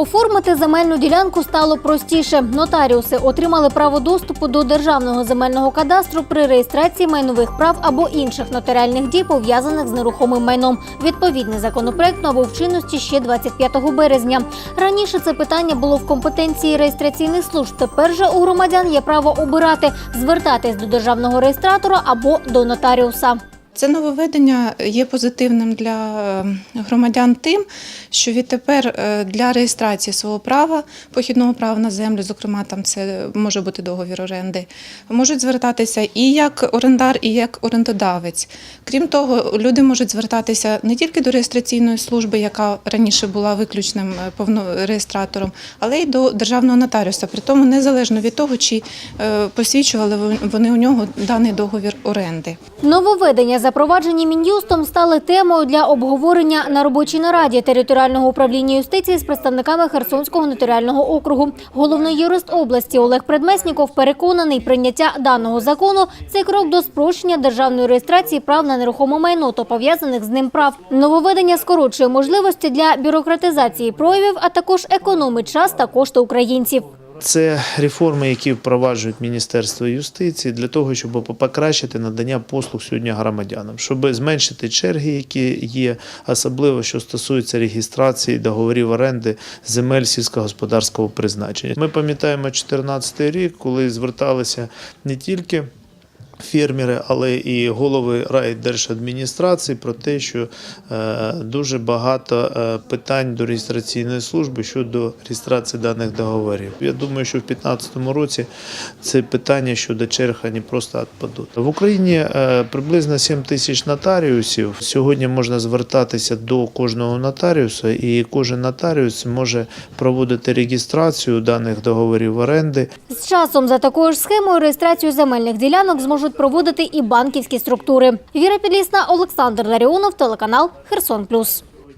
Оформити земельну ділянку стало простіше. Нотаріуси отримали право доступу до державного земельного кадастру при реєстрації майнових прав або інших нотаріальних дій, пов'язаних з нерухомим майном. Відповідний законопроект набув чинності ще 25 березня. Раніше це питання було в компетенції реєстраційних служб. Тепер же у громадян є право обирати звертатись до державного реєстратора або до нотаріуса. Це нововведення є позитивним для е, громадян тим, що відтепер е, для реєстрації свого права, похідного права на землю, зокрема, там це може бути договір оренди, можуть звертатися і як орендар, і як орендодавець. Крім того, люди можуть звертатися не тільки до реєстраційної служби, яка раніше була виключним е, повно- реєстратором, але й до державного нотаріуса. При тому незалежно від того, чи посвідчували вони у нього даний договір оренди. Нововведення, запроваджені мін'юстом, стали темою для обговорення на робочій нараді територіального управління юстиції з представниками Херсонського нотаріального округу. Головний юрист області Олег Предмесніков переконаний, прийняття даного закону це крок до спрощення державної реєстрації прав на нерухоме майно та пов'язаних з ним прав. Нововведення скорочує можливості для бюрократизації проявів, а також економить час та кошти українців. Це реформи, які впроваджують Міністерство юстиції для того, щоб покращити надання послуг сьогодні громадянам, щоб зменшити черги, які є, особливо що стосується реєстрації договорів оренди земель сільськогосподарського призначення. Ми пам'ятаємо 2014 рік, коли зверталися не тільки фермери, але і голови райдержадміністрації про те, що е, дуже багато е, питань до реєстраційної служби щодо реєстрації даних договорів. Я думаю, що в 2015 році це питання щодо черг вони просто відпадуть. В Україні е, приблизно 7 тисяч нотаріусів. Сьогодні можна звертатися до кожного нотаріуса, і кожен нотаріус може проводити реєстрацію даних договорів оренди З часом за такою ж схемою реєстрацію земельних ділянок зможуть проводити і банківські структури. Віра Підлісна, Олександр Ларіонов, телеканал Херсон Плюс.